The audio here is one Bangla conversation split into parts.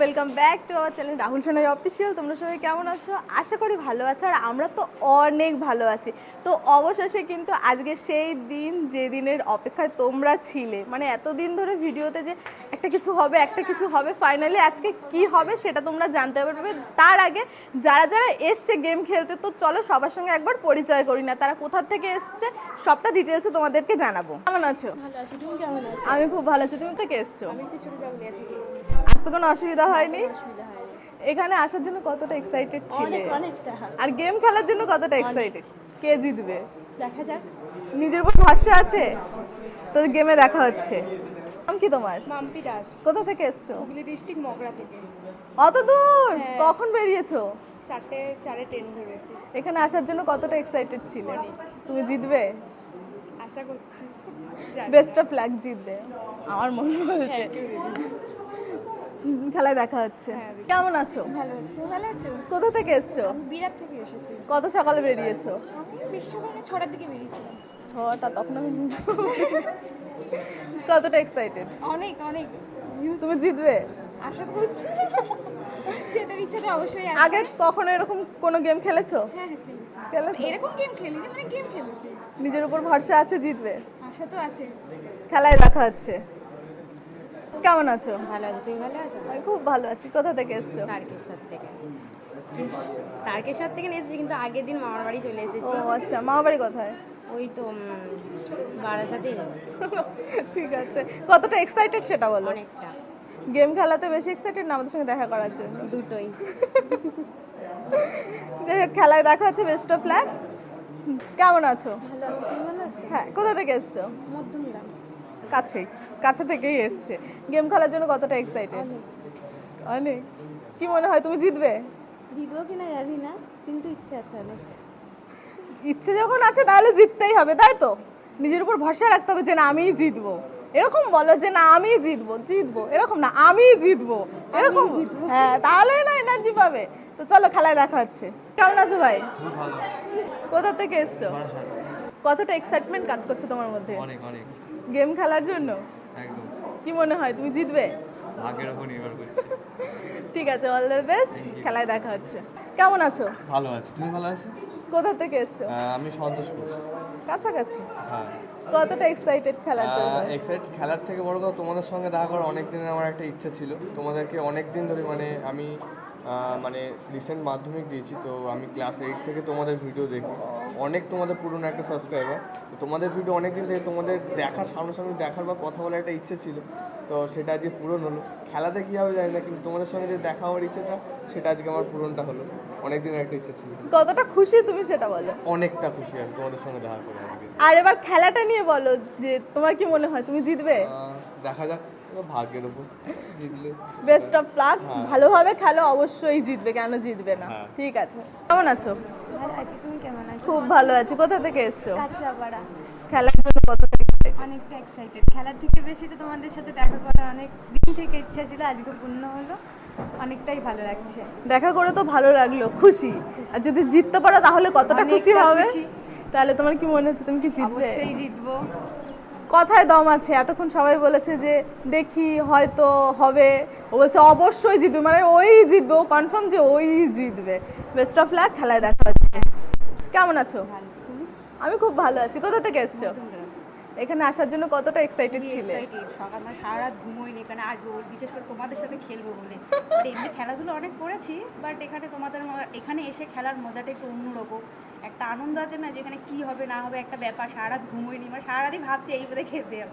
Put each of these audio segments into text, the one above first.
Welcome back to our channel Rahul Sonar official তোমরা সবাই কেমন আছো? আশা করি ভালো আছো আর আমরা তো অনেক ভালো আছি। তো অবশেষে কিন্তু আজকে সেই দিন যে দিনের অপেক্ষায় তোমরা ছিলে। মানে এতদিন ধরে ভিডিওতে যে একটা কিছু হবে একটা কিছু হবে ফাইনালি আজকে কি হবে সেটা তোমরা জানতে পারবে। তার আগে যারা যারা এসছে গেম খেলতে তো চলো সবার সঙ্গে একবার পরিচয় করি না। তারা কোথা থেকে এসছে সবটা ডিটেলসে তোমাদেরকে জানাব। কেমন আছো? আমি খুব ভালো আছি। তুমি থেকে এসছো? আমি তো কোনো অসুবিধা হয়নি। এখানে আসার জন্য কতটা এক্সাইটেড ছিলে? আর গেম খেলার জন্য কতটা এক্সাইটেড কে জিতবে? দেখা যাক। নিজের উপর ভরসা আছে? তো গেমে দেখা হচ্ছে। নাম কি তোমার? মাম্পি দাস। কোথা থেকে এসছো? হুগলি ডিস্ট্রিক্ট মগরা থেকে। অত দূর? হ্যাঁ। কখন বেরিয়েছো? চারটে চারে ট্রেন ধরেছি। এখানে আসার জন্য কতটা এক্সাইটেড ছিলে? তুমি জিতবে? আশা করছি। বেস্ট অফ লাক জিতবে। আমার মনে হুম, খেলায় দেখা হচ্ছে। হ্যাঁ, কেমন আছো? ভালো আছি। তুমি ভালো আছো? কোথা থেকে এসছো? বিরাট থেকে এসেছি। কত সকালে বেরিয়েছো? আমি বিশ্বকর্মা ছটার দিকে বেরিয়েছিলাম ছটা তখন আমি কতটা এক্সাইটেড অনেক অনেক। তুমি জিতবে? আশা করছি। যেটার ইচ্ছাটা অবশ্যই আছে। আগে কখনো এরকম কোনো গেম খেলেছো? হ্যাঁ হ্যাঁ খেলেছি। এরকম গেম খেলিনি মানে গেম খেলেছি। নিজের উপর ভরসা আছে জিতবে? আশা তো আছে। খেলায় দেখা হচ্ছে। কেমন আছো? ভালো আছি তুমি ভালো আছো? আমি খুব ভালো আছি। কোথা থেকে এসছো? তারকেশ্বর থেকে। তারকেশ্বর থেকে এসেছি কিন্তু আগের দিন মামার বাড়ি চলে এসেছি। ও আচ্ছা মামা বাড়ি কোথায়? ওই তো বারাসাতে। ঠিক আছে। কতটা এক্সাইটেড সেটা বলো। অনেকটা। গেম খেলাতে বেশি এক্সাইটেড না আমাদের সঙ্গে দেখা করার জন্য? দুটোই। খেলায় দেখা হচ্ছে বেস্ট অফ ল্যাক কেমন আছো? ভালো আছো তুমি ভালো আছো? হ্যাঁ কোথা থেকে এসছো? মধ্যমগ্রাম কাছেই কাছে থেকেই এসছে। গেম খেলার জন্য কতটা এক্সাইটেড অনেক। কি মনে হয় তুমি জিতবে? জিতবো কিনা জানি না কিন্তু ইচ্ছে আছে অনেক। ইচ্ছে যখন আছে তাহলে জিততেই হবে তাই তো? নিজের উপর ভরসা রাখতে হবে যে না আমিই জিতবো। এরকম বলো যে না আমিই জিতবো জিতবো। এরকম না আমিই জিতবো। এরকম জিতবো। হ্যাঁ তাহলে না এনার্জি পাবে। তো চলো খেলায় দেখা হচ্ছে। কেমন আছো ভাই? কোথা থেকে এসছো? কতটা এক্সাইটমেন্ট কাজ করছে তোমার মধ্যে? অনেক অনেক। গেম খেলার জন্য? একদম। কি মনে হয় তুমি জিতবে? ভাগ্যের ওপর নির্ভর করছে। ঠিক আছে অল দ্য বেস্ট খেলায় দেখা হচ্ছে। কেমন আছো? ভালো আছে। তুমি ভালো আছো? কোথা থেকে এসছো? আমি সন্তোষপুর। কাছাকাছি? হ্যাঁ। কতটা এক্সাইটেড খেলার জন্য? এক্সাইট খেলার থেকে বড় কথা তোমাদের সঙ্গে দেখা করার অনেক দিনের আমার একটা ইচ্ছা ছিল। তোমাদেরকে অনেক দিন ধরে মানে আমি মানে রিসেন্ট মাধ্যমিক দিয়েছি তো আমি ক্লাস এইট থেকে তোমাদের ভিডিও দেখি। অনেক তোমাদের পুরনো একটা সাবস্ক্রাইবার তো তোমাদের ভিডিও অনেক দিন থেকে তোমাদের দেখার সামনাসামনি দেখার বা কথা বলার একটা ইচ্ছে ছিল তো সেটা আজকে পূরণ হলো। খেলাতে কী হবে জানি না কিন্তু তোমাদের সঙ্গে যে দেখা হওয়ার ইচ্ছেটা সেটা আজকে আমার পূরণটা হলো। অনেক দিনের একটা ইচ্ছে ছিল। কতটা খুশি তুমি সেটা বলো। অনেকটা খুশি আমি তোমাদের সঙ্গে দেখা করে আর এবার খেলাটা নিয়ে বলো যে তোমার কি মনে হয় তুমি জিতবে? দেখা যাক। ভাগ্যের উপর জিতলে বেস্ট অফ লাক ভালোভাবে খেলো অবশ্যই জিতবে কেন জিতবে না? হ্যাঁ। ঠিক আছে। কেমন আছো? ভালো আছি তুমি কেমন আছো? খুব ভালো আছি। কোথা থেকে এসছো? খেলার জন্য excited? অনেকটা এক্সাইটেড খেলার থেকে বেশি তো তোমাদের সাথে দেখা করার অনেক দিন থেকে ইচ্ছা ছিল আজকে পূর্ণ হলো। অনেকটাই ভালো লাগছে। দেখা করে তো ভালো লাগল খুশি। আর যদি জিততে পারো তাহলে কতটা খুশি হবে? তাহলে তোমার কি মনে হচ্ছে? তুমি কি জিতবে? অবশ্যই জিতবো। কথায় দম আছে। এতক্ষণ সবাই বলেছে যে দেখি হয়তো হবে। ও বলছে অবশ্যই জিতবে। মানে ওই জিতবে ও কনফার্ম যে ওই জিতবে। বেস্ট অফ লাক খেলায় দেখা হচ্ছে। কেমন আছো? ভালো। তুমি? আমি খুব ভালো আছি। কোথা থেকে এসছো? এখানে আসার জন্য কতটা এক্সাইটেড ছিলে? সকাল থেকে সারা রাত ঘুমোইনি এখানে আসব বিশেষ করে তোমাদের সাথে খেলব বলে। এমনি খেলাধুলো অনেক করেছি বাট এখানে তোমাদের এখানে এসে খেলার মজাটা একটু অন্যরকম। একটা আনন্দ আছে না যেখানে কি হবে না হবে একটা ব্যাপার। সারা রাত ঘুমোইনি মানে সারা রাতই ভাবছি এই বোধহয় খেলতে যাব।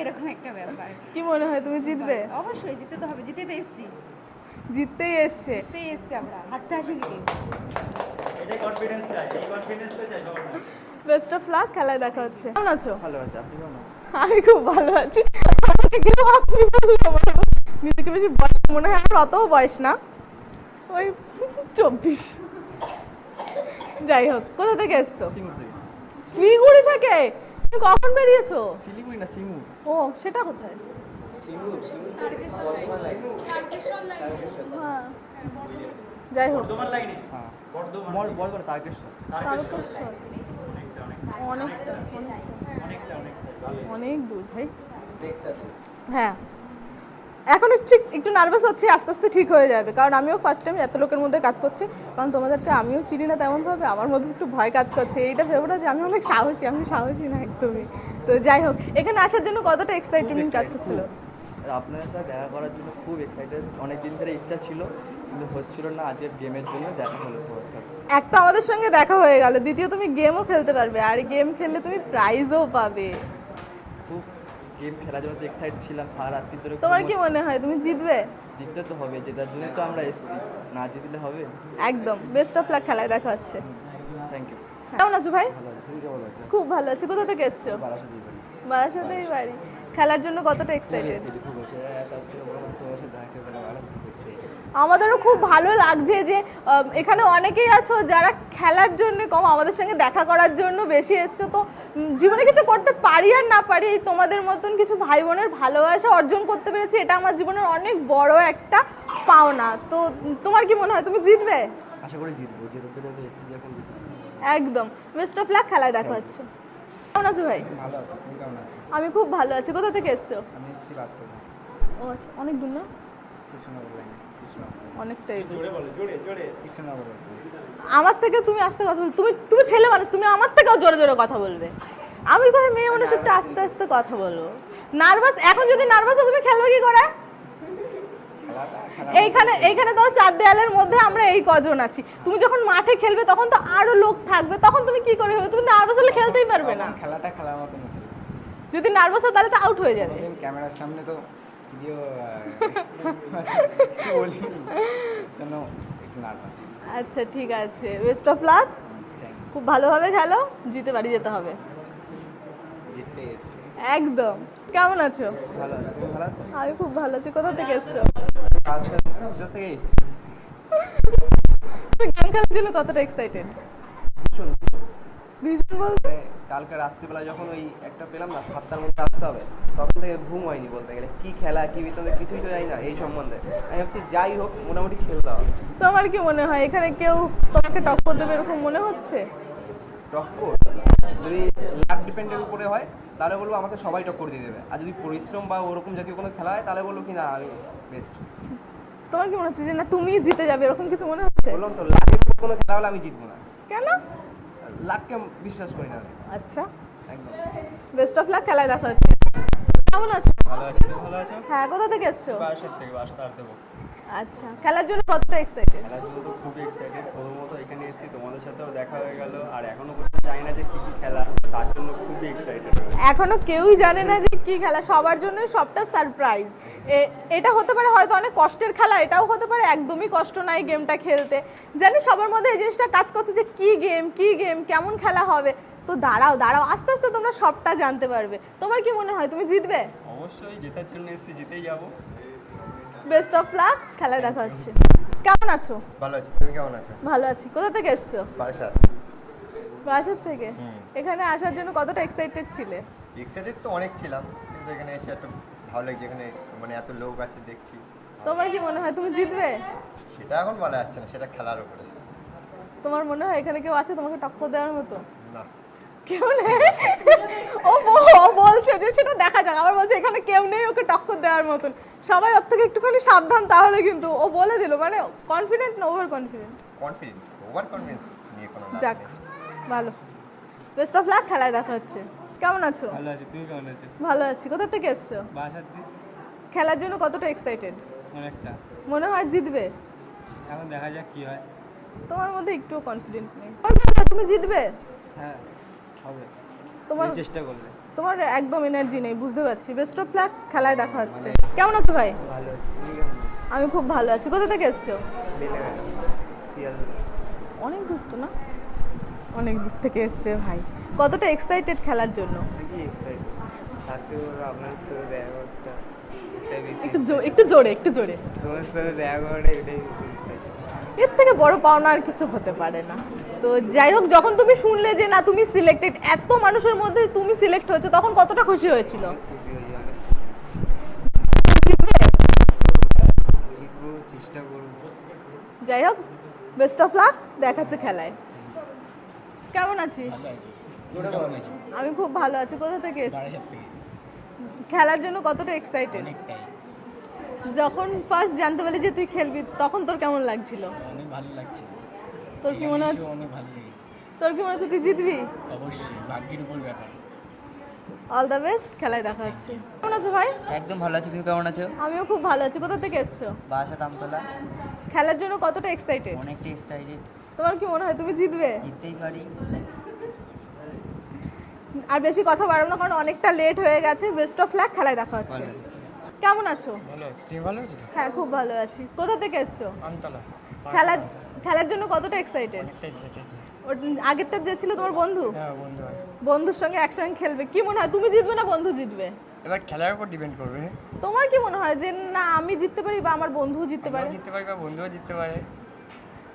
এরকম একটা ব্যাপার। কি মনে হয় তুমি জিতবে? অবশ্যই জিতে তো হবে জিতে তো এসছি। জিততেই এসছে। জিতে এসছি আমরা হাঁটতে আসিনি কে বেস্ট অফ লাক খেলায় দেখা হচ্ছে। কেমন আছো? ভালো আছে আপনি কেমন আছেন? আমি খুব ভালো আছি। আমাকে কেউ আপনি বললে আমার নিজেকে বেশি বয়স মনে হয় আমার অতও বয়স না। ওই চব্বিশ। যাই হোক কোথা থেকে এসছো? শিলিগুড়ি থেকে? তুমি কখন বেরিয়েছো? শিলিগুড়ি না সিঙ্গুর ও সেটা কোথায়? হ্যাঁ। যাই হোক। হ্যাঁ। তারকেশ্বর। তারকেশ্বর অনেক অনেক দূর ভাই। হ্যাঁ। এখন ঠিক একটু নার্ভাস হচ্ছে আস্তে আস্তে ঠিক হয়ে যাবে। কারণ আমিও ফার্স্ট টাইম এত লোকের মধ্যে কাজ করছি। কারণ তোমাদেরকে আমিও চিনি না তেমনভাবে আমার মধ্যে একটু ভয় কাজ করছে। এইটা ভেবো না যে আমি অনেক সাহসী আমি সাহসী না একদমই। তো যাই হোক এখানে আসার জন্য কতটা এক্সাইটমেন্ট কাজ করছিল? আর আপনাদের সাথে দেখা করার জন্য খুব এক্সাইটেড অনেক দিন ধরে ইচ্ছা ছিল কিন্তু হচ্ছিল না আজকের গেমের জন্য দেখা হলো সবার সাথে। এক তো আমাদের সঙ্গে দেখা হয়ে গেল দ্বিতীয় তুমি গেমও খেলতে পারবে আর গেম খেললে তুমি প্রাইজও পাবে। খুব গেম খেলার জন্য এক্সাইট ছিলাম সারা রাত্রি ধরে তোমার কি মনে হয়? তুমি জিতবে? জিততে তো হবে জেতার জন্য তো আমরা এসেছি। না জিতলে হবে? একদম। বেস্ট অফ লাক খেলায় দেখা হচ্ছে। থ্যাংক ইউ কেমন আছো ভাই? খুব ভালো আছি। কোথা থেকে এসছো? বারাসাতেই বাড়ি। বারাসাতেই বাড়ি। খেলার জন্য কতটা এক্সাইটেড খুব হচ্ছে তার থেকে বড় কথা তোমার সাথে দেখা করে ভালো খুব excited। আমাদেরও খুব ভালো লাগছে যে এখানে অনেকেই আছো যারা খেলার জন্য কম আমাদের সঙ্গে দেখা করার জন্য বেশি এসছো। তো জীবনে কিছু করতে পারি আর না পারি তোমাদের মতন কিছু ভাই বোনের ভালোবাসা অর্জন করতে পেরেছি এটা আমার জীবনের অনেক বড় একটা পাওনা। তো তোমার কি মনে হয় তুমি জিতবে? আশা করি জিতবো জেতার জন্য তো এসেছি যখন জিতবো। একদম। বেস্ট অফ লাক খেলায় দেখা হচ্ছে। কেমন আছো ভাই? ভালো আছি তুমি কেমন আছো? আমি খুব ভালো আছি। কোথা থেকে এসছো? আমি এসেছি বাদ ও আচ্ছা অনেক দূর না? অনেকটাই আমার থেকে তুমি আস্তে কথা বল তুমি তুমি ছেলে মানুষ তুমি আমার থেকেও জোরে জোরে কথা বলবে। আমি কথা মেয়ে মানুষ একটু আস্তে আস্তে কথা বলব? নার্ভাস এখন যদি নার্ভাস হো তুমি খেলবে কি করে? এইখানে এইখানে তো চার দেয়ালের মধ্যে আমরা এই কজন আছি। তুমি যখন মাঠে খেলবে তখন তো আরও লোক থাকবে তখন তুমি কি করে হবে? তুমি নার্ভাস হলে খেলতেই পারবে না। খেলাটা খেলার মতো যদি নার্ভাস হয় তাহলে তো আউট হয়ে যাবে। ক্যামেরার সামনে তো জন্য একটু নার্ভাস আচ্ছা ঠিক আছে। বেস্ট অফ লাক খুব ভালোভাবে খেলো জিতে বাড়ি যেতে হবে। একদম। কেমন আছো? ভালো আছো তুমি ভালো আছো আমি খুব ভালো আছি। কোথা থেকে এসছো? কোথা থেকে এসেছি তুমি গেম খেলার জন্য কতটা এক্সাইটেড ভীষণ বলতে? কালকে রাত্রিবেলা যখন ওই একটা পেলাম না সাতটার মধ্যে আসতে হবে তখন থেকে ঘুম হয়নি বলতে গেলে। কি খেলা কি বিতন্দে কিছুই তো জানি না এই সম্বন্ধে। আমি ভাবছি যাই হোক মোটামুটি খেলতে হবে। তোমার কি মনে হয় এখানে কেউ তোমাকে টক্কর দেবে এরকম মনে হচ্ছে? টক্কর? যদি লাক ডিপেন্ডের উপরে হয় তাহলে বলব আমাকে সবাই টক্কর দিয়ে দেবে। আর যদি পরিশ্রম বা ওরকম জাতীয় কোনো খেলা হয় তাহলে বলব কি না আমি বেস্ট তোমার কি মনে হচ্ছে যে না তুমি জিতে যাবে এরকম কিছু মনে হচ্ছে? বললাম তো লাকের কোনো খেলা হলে আমি জিতবো না। কেন? লাককে বিশ্বাস করি না আচ্ছা। একদম। বেস্ট অফ লাক খেলায় দেখা হচ্ছে। কেমন আছো? ভালো আছি ভালো আছো? হ্যাঁ কোথা থেকে এসছো? বাসা থেকে বাসা তার দেবো। আচ্ছা খেলার জন্য কতটা এক্সাইটেড খেলার জন্য তো খুবই এক্সাইটেড প্রথমত এখানে এসেছি তোমাদের সাথেও দেখা হয়ে গেল। আর এখনও পর্যন্ত জানি না যে কী কী খেলা তার জন্য খুবই এক্সাইটেড এখনও কেউই জানে না যে কি খেলা সবার জন্য সবটা সারপ্রাইজ এটা হতে পারে হয়তো অনেক কষ্টের খেলা এটাও হতে পারে একদমই কষ্ট নাই গেমটা খেলতে। জানি সবার মধ্যে এই জিনিসটা কাজ করছে যে কি গেম কি গেম কেমন খেলা হবে। তো দাঁড়াও দাঁড়াও আস্তে আস্তে তোমরা সবটা জানতে পারবে। তোমার কি মনে হয় তুমি জিতবে? অবশ্যই জেতার জন্য এসেছি জিতেই যাব। বেস্ট অফ লাক খেলায় দেখা হচ্ছে। কেমন আছো? ভালো আছি তুমি কেমন আছো? ভালো আছি। কোথা থেকে এসছো? বারাসাত। বাসার থেকে? এখানে আসার জন্য কতটা এক্সাইটেড ছিলে? এক্সাইটেড তো অনেক ছিলাম কিন্তু এখানে এসে একটু ভালো লাগছে এখানে মানে এত লোক আছে দেখছি। তোমার কি মনে হয় তুমি জিতবে? সেটা এখন বলা যাচ্ছে না সেটা খেলার উপরে। তোমার মনে হয় এখানে কেউ আছে তোমাকে টক্কর দেওয়ার মতো? না। কেউ নেই। ও বলছে যে সেটা দেখা যাক। আবার বলছে এখানে কেউ নেই ওকে টক্কর দেওয়ার মতন। সবাই ওর থেকে একটুখানি সাবধান তাহলে কিন্তু ও বলে দিল। মানে কনফিডেন্ট না over confident confidence over confidence নিয়ে কোনো যাক ভালো। বেস্ট অফ লাক খেলায় দেখা হচ্ছে। কেমন আছো? ভালো আছি তুমি কেমন আছো? ভালো আছি। কোথা থেকে এসছো? বাসার দিক। খেলার জন্য কতটা এক্সাইটেড অনেকটা। মনে হয় জিতবে? এখন দেখা যাক কি হয়। তোমার মধ্যে একটুও কনফিডেন্ট নেই। তুমি জিতবে? হ্যাঁ। হবে। তোমার চেষ্টা করলে তোমার একদম এনার্জি নেই বুঝতে পারছি। বেস্ট অফ লাক খেলায় দেখা হচ্ছে। কেমন আছো ভাই? ভালো আছি। আমি খুব ভালো আছি। কোথা থেকে এসছো? অনেক দূর তো না? অনেক দূর থেকে এসছে ভাই। কতটা এক্সাইটেড খেলার জন্য? একটু জো- একটু জোরে একটু জোরে। এর থেকে বড় পাওনা আর কিছু হতে পারে না। তো যাই হোক যখন তুমি শুনলে যে না তুমি সিলেক্টেড এত মানুষের মধ্যে তুমি সিলেক্ট হয়েছে তখন কতটা খুশি হয়েছিল? হয়ে যাই হোক বেস্ট অফ লাক দেখাচ্ছে খেলায়। কেমন আছিস? আমি খুব ভালো আছি। কোথা থেকে খেলার জন্য কতটা এক্সাইটেড যখন ফার্স্ট জানতে পারলি যে তুই খেলবি তখন তোর কেমন লাগছিল? অনেক ভালো লাগছে তোর কি মনে হয় এসেও অনেক ভালো লেগে তোর কি মনে হচ্ছে তুই জিতবি? অবশ্যই ভাগ্যের উপর ব্যাপার। অল দ্য বেস্ট খেলায় দেখা হচ্ছে। কেমন আছো ভাই? একদম ভালো আছি তুমি কেমন আছো? আমিও খুব ভালো আছি কোথা থেকে এসছো? বাসা তামতলা। খেলার জন্য কতটা এক্সাইটেড অনেকটা এক্সাইটেড তোমার কি মনে হয় তুমি জিতবে? জিততেই পারি। আর বেশি কথা বাড়াবো না কারণ অনেকটা লেট হয়ে গেছে। বেস্ট অফ লাক খেলায় দেখা হচ্ছে। কেমন আছো? ভালো আছি। তুমি ভালো আছো হ্যাঁ খুব ভালো আছি। কোথা থেকে এসছো? আমতলা। খেলার খেলার জন্য কতটা এক্সাইটেড এক্সাইটেড আগেরটা যে ছিল তোমার বন্ধু? হ্যাঁ বন্ধু বন্ধুর সঙ্গে একসঙ্গে খেলবে। কি মনে হয়? তুমি জিতবে না বন্ধু জিতবে? এবার খেলার উপর ডিপেন্ড করবে। তোমার কি মনে হয় যে না আমি জিততে পারি বা আমার বন্ধুও জিততে পারে? জিততে পারি বা বন্ধুও জিততে পারে।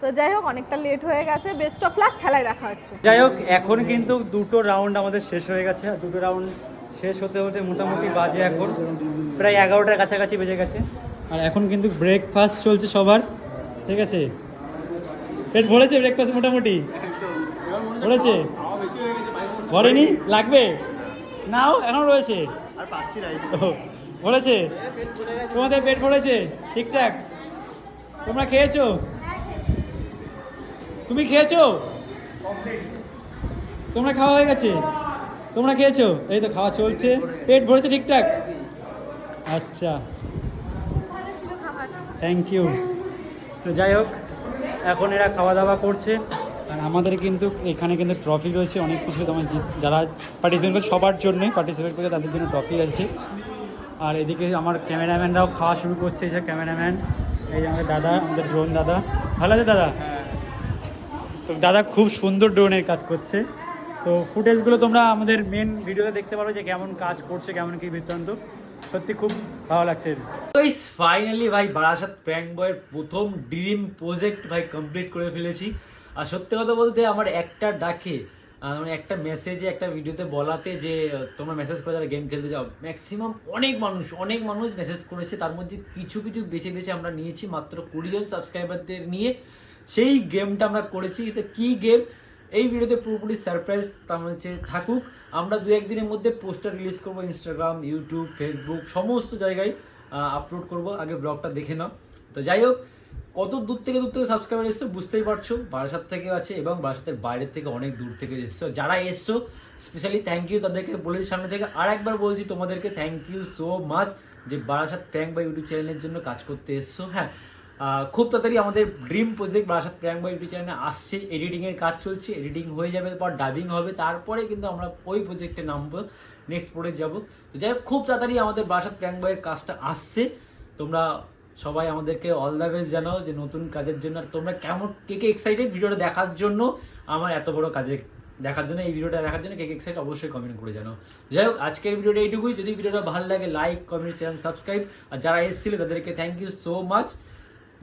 তো যাই হোক অনেকটা লেট হয়ে গেছে। বেস্ট অফ লাক খেলায় দেখা হচ্ছে। যাই হোক এখন কিন্তু দুটো রাউন্ড আমাদের শেষ হয়ে গেছে। আর দুটো রাউন্ড শেষ হতে হতে মোটামুটি বাজে এখন। প্রায় এগারোটার কাছাকাছি বেজে গেছে। আর এখন কিন্তু ব্রেকফাস্ট চলছে সবার, ঠিক আছে? পেট ভরেছে ব্রেকফাস্ট মোটামুটি? ভরেছে? ভরেনি? লাগবে? নাও, এখন রয়েছে। ভরেছে? তোমাদের পেট ভরেছে? ঠিকঠাক। তোমরা খেয়েছো? তুমি খেয়েছো? তোমরা খাওয়া হয়ে গেছে? তোমরা খেয়েছো? এই তো খাওয়া চলছে। পেট ভরেছে ঠিকঠাক? আচ্ছা। থ্যাংক ইউ তো যাই হোক এখন এরা খাওয়া দাওয়া করছে। আর আমাদের কিন্তু এখানে কিন্তু ট্রফি রয়েছে অনেক কিছু তোমার যারা পার্টিসিপেট করছে সবার জন্যই পার্টিসিপেট করে তাদের জন্য ট্রফি আছে। আর এদিকে আমার ক্যামেরাম্যানরাও খাওয়া শুরু করছে এই যে ক্যামেরাম্যান এই যে আমাদের দাদা আমাদের ড্রোন দাদা। ভালো আছে দাদা? তো দাদা খুব সুন্দর ড্রোনের কাজ করছে। তো ফুটেজগুলো তোমরা আমাদের মেন ভিডিওতে দেখতে পারো যে কেমন কাজ করছে, কেমন কি বৃত্তান্ত। সত্যি খুব ভালো লাগছে ফাইনালি ভাই বারাসাত প্র্যাঙ্ক বয়ের প্রথম ড্রিম প্রজেক্ট ভাই কমপ্লিট করে ফেলেছি। আর সত্যি কথা বলতে আমার একটা ডাকে মানে একটা মেসেজে একটা ভিডিওতে বলাতে যে, তোমরা মেসেজ করে যারা গেম খেলতে যাও ম্যাক্সিমাম অনেক মানুষ অনেক মানুষ মেসেজ করেছে। তার মধ্যে কিছু কিছু বেছে বেছে আমরা নিয়েছি, মাত্র কুড়িজন সাবস্ক্রাইবারদের নিয়ে। সেই গেমটা আমরা করেছি। তো কী গেম এই ভিডিওতে পুরোপুরি সারপ্রাইজ তার হচ্ছে থাকুক। আমরা দু একদিনের মধ্যে পোস্টার রিলিজ করব ইনস্টাগ্রাম ইউটিউব ফেসবুক সমস্ত জায়গায় আপলোড করব। আগে ব্লগটা দেখে নাও। তো যাই হোক, কত দূর থেকে দূর থেকে সাবস্ক্রাইবার এসছো বুঝতেই পারছ। বারাসাত থেকে আছে এবং বারাসাতের বাইরের থেকে অনেক দূর থেকে এসছো। যারা এসছো স্পেশালি থ্যাংক ইউ তাদেরকে বলেছি সামনে থেকে। আর একবার বলছি তোমাদেরকে থ্যাংক ইউ সো মাচ যে বারাসাত প্র্যাঙ্ক বা ইউটিউব চ্যানেলের জন্য কাজ করতে এসছো। হ্যাঁ খুব তাড়াতাড়ি আমাদের ড্রিম প্রজেক্ট বারাসাত প্র্যাঙ্ক বা ইউটিউব চ্যানেলে আসছে এডিটিংয়ের কাজ চলছে এডিটিং হয়ে যাবে তারপর ডাবিং হবে, তারপরে কিন্তু আমরা ওই প্রজেক্টে নামবো নেক্সট প্রজেক্ট যাব। তো যাই হোক, খুব তাড়াতাড়ি আমাদের বারাসাত প্র্যাঙ্ক বয়ের কাজটা আসছে। তোমরা সবাই আমাদেরকে অল দ্য বেস্ট জানাও যে নতুন কাজের জন্য, আর তোমরা কেমন, কে কে এক্সাইটেড ভিডিওটা দেখার জন্য, আমার এত বড় কাজে দেখার জন্য, এই ভিডিওটা দেখার জন্য কে কে এক্সাইট অবশ্যই কমেন্ট করে জানাও। যাই হোক, আজকের ভিডিওটা এইটুকুই। যদি ভিডিওটা ভালো লাগে লাইক কমেন্ট শেয়ার সাবস্ক্রাইব আর যারা এসেছিল, তাদেরকে থ্যাংক ইউ সো মাচ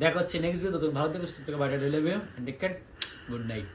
দেখা হচ্ছে নেক্সট ভিডিও তখন ভালো থেকে সুস্থ থেকে বাইরে টেক কেয়ার গুড নাইট